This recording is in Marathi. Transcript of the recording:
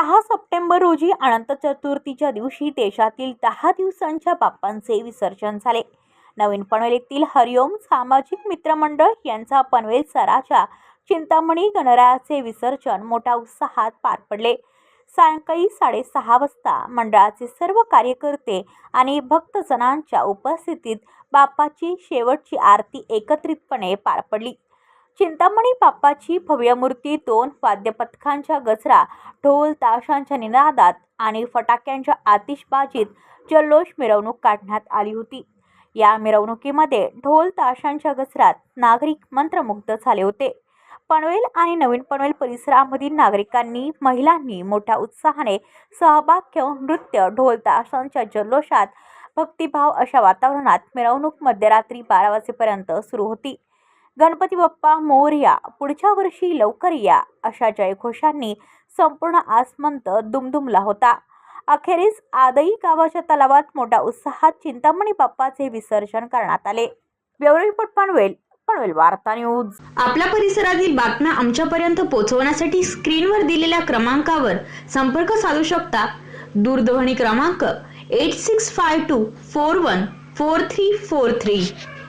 सहा सप्टेंबर रोजी अनंत चतुर्थीच्या दिवशी देशातील दहा दिवसांच्या बाप्पांचे विसर्जन झाले. नवीन पनवेलीतील येथील हरिओम सामाजिक मित्रमंडळ यांचा पनवेल सराच्या चिंतामणी गणरायाचे विसर्जन मोठ्या उत्साहात पार पडले. सायंकाळी साडेसहा वाजता मंडळाचे सर्व कार्यकर्ते आणि भक्तजनांच्या उपस्थितीत बाप्पाची शेवटची आरती एकत्रितपणे पार पडली. चिंतामणी बाप्पाची भव्य मूर्ती दोन वाद्यपथकांच्या गजरा ढोल ताशांच्या निनादात आणि फटाक्यांच्या आतिषबाजीत जल्लोष मिरवणूक काढण्यात आली होती. या मिरवणुकीमध्ये ढोल ताशांच्या गजरात नागरिक मंत्रमुग्ध झाले होते. पनवेल आणि नवीन पनवेल परिसरामधील नागरिकांनी महिलांनी मोठ्या उत्साहाने सहभाग घेऊन नृत्य ढोल ताशांच्या जल्लोषात भक्तिभाव अशा वातावरणात मिरवणूक मध्यरात्री बारा वाजेपर्यंत सुरू होती. गणपती बाप्पा मोर्या पुढच्या वर्षी लवकर या अशा जयघोषांनी संपूर्ण आसमंत दुमदुमला होता. अखेरीस आदई गावाच्या तलावात मोठ्या उत्साहात चिंतामणी बाप्पाचे विसर्जन करण्यात आले. ब्युरो रिपोर्ट पनवेल पनवेल वार्ता न्यूज. आपल्या परिसरातील बातम्या आमच्यापर्यंत पोहोचवण्यासाठी स्क्रीनवर दिलेल्या क्रमांकावर संपर्क साधू शकता. दूरध्वनी क्रमांक eight six five two four one four three four three